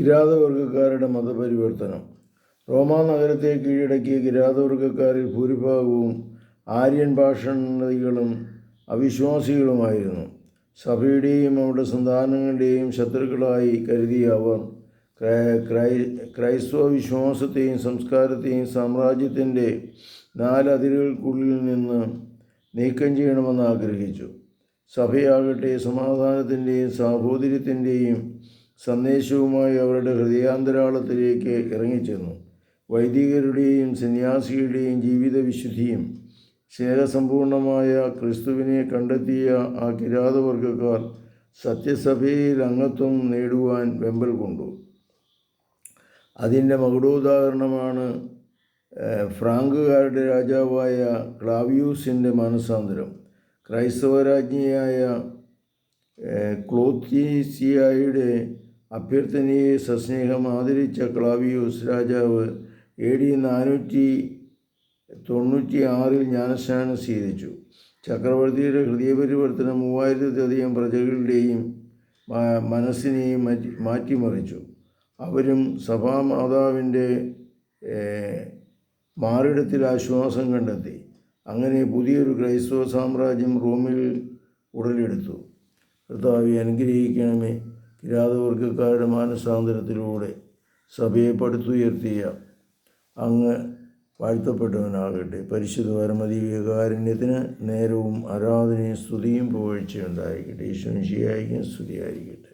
കിരാതവർഗക്കാരുടെ മതപരിവർത്തനം. റോമാ നഗരത്തെ കീഴടക്കിയ കിരാതവർഗക്കാരിൽ ഭൂരിഭാഗവും ആര്യൻ ഭാഷണികളും അവിശ്വാസികളുമായിരുന്നു. സഭയുടെയും അവരുടെ സന്താനങ്ങളുടെയും ശത്രുക്കളായി കരുതിയ അവർ ക്രൈ- ക്രൈ- ക്രൈസ്തവ വിശ്വാസത്തെയും സംസ്കാരത്തെയും സാമ്രാജ്യത്തിന്റെ നാലതിരുകൾക്കുള്ളിൽ നിന്ന് നീക്കം ചെയ്യണമെന്ന് ആഗ്രഹിച്ചു. സഭയാകട്ടെ സമാധാനത്തിന്റെയും സാഹോദര്യത്തിന്റെയും സന്ദേശവുമായി അവരുടെ ഹൃദയാന്തരാളത്തിലേക്ക് ഇറങ്ങിച്ചെന്നു വൈദികരുടെയും സന്യാസിയുടെയും ജീവിത വിശുദ്ധിയും സ്നേഹസമ്പൂർണമായ ക്രിസ്തുവിനെ കണ്ടെത്തിയ ആ കിരാതവർഗക്കാർ സത്യസഭയിൽ അംഗത്വം നേടുവാൻ വെമ്പൽ കൊണ്ടു. അതിന്റെ മകുടോദാഹരണമാണ് ഫ്രാങ്കുകാരുടെ രാജാവായ ക്ലാവിയൂസിന്റെ മാനസാന്തരം. ക്രൈസ്തവരാജ്ഞിയായ ക്ലോത്തീസിയായുടെ അഭ്യർത്ഥനയെ സസ്നേഹം ആദരിച്ച ക്ലാവിയൂസ് രാജാവ് എ ഡി നാനൂറ്റി തൊണ്ണൂറ്റി ആറിൽ ജ്ഞാനസ്നാനം സ്വീകരിച്ചു ചക്രവർത്തിയുടെ ഹൃദയപരിവർത്തനം മൂവായിരത്തിലധികം പ്രജകളുടെയും മനസ്സിനെയും മാറ്റി മാറ്റിമറിച്ചു. അവരും സഭാമാതാവിന്റെ മാറിടത്തിൽ ആശ്വാസം കണ്ടെത്തി. അങ്ങനെ പുതിയൊരു ക്രൈസ്തവ സാമ്രാജ്യം റോമിൽ ഉടലെടുത്തു. കർത്താവി അനുഗ്രഹിക്കണമേ. കിരാതവർഗക്കാരുടെ മാനസാന്തരത്തിലൂടെ സഭയെ പടുത്തുയർത്തിയ അങ്ങ് വാഴ്ത്തപ്പെട്ടവനാകട്ടെ. പരിശുദ്ധ പരമദീവികാരുണ്യത്തിന് നേരവും ആരാധനയും സ്തുതിയും പുകഴ്ചയുണ്ടായിരിക്കട്ടെ. ഈശ്വരൻ ശിയായിരിക്കും സ്തുതിയായിരിക്കട്ടെ.